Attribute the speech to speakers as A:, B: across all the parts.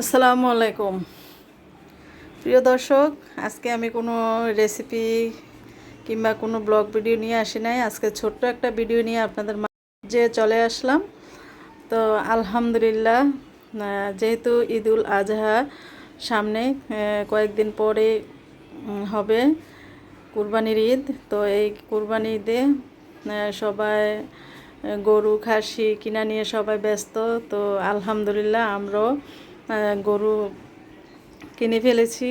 A: আসসালামু আলাইকুম। প্রিয় দর্শক, আজকে আমি কোনো রেসিপি কিংবা কোনো ব্লগ ভিডিও নিয়ে আসি নাই। আজকে ছোট্ট একটা ভিডিও নিয়ে আপনাদের মাঝে চলে আসলাম। তো আলহামদুলিল্লাহ যেহেতু ঈদুল আজহা সামনে কয়েকদিন পরে হবে কুরবানির ঈদ। তো এই কুরবানি ঈদে সবাই গরু, খাসি কিনা নিয়ে সবাই ব্যস্ত। তো আলহামদুলিল্লাহ, আমরাও গরু কিনে ফেলেছি।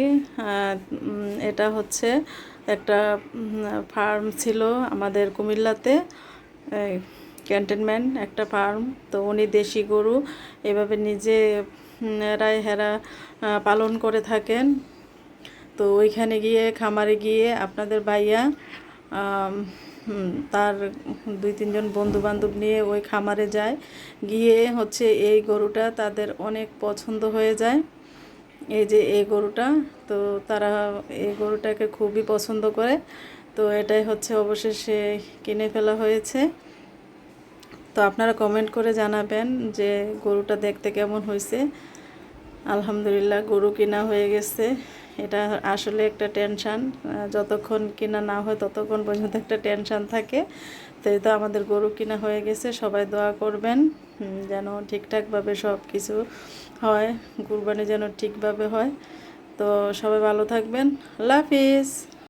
A: এটা হচ্ছে একটা ফার্ম ছিল আমাদের কুমিল্লাতে ক্যান্টনমেন্ট, একটা ফার্ম। তো উনি দেশি গরু, এভাবে নিজে রায় হেরা পালন করে থাকেন। তো ওইখানে গিয়ে, খামারে গিয়ে আপনাদের ভাইয়া তার দুই তিনজন বন্ধু বান্ধব নিয়ে ওই খামারে যায়। গিয়ে হচ্ছে এই গরুটা তাদের অনেক পছন্দ হয়ে যায়। এই যে এই গরুটা, তো তারা এই গরুটাকে খুবই পছন্দ করে। তো এটাই হচ্ছে অবশেষে কিনে ফেলা হয়েছে। তো আপনারা কমেন্ট করে জানাবেন যে গরুটা দেখতে কেমন হয়েছে। আলহামদুলিল্লাহ গরু কিনা হয়ে গেছে। এটা আসলে একটা টেনশান যতক্ষণ কিনা না হয় ততক্ষণ পর্যন্ত একটা টেনশান থাকে। তো এই তো আমাদের গরু কিনা হয়ে গেছে, সবাই দোয়া করবেন যেন ঠিকঠাকভাবে সব কিছু হয়, কুরবানি যেন ঠিকভাবে হয়। তো সবাই ভালো থাকবেন, আল্লাহ হাফিজ।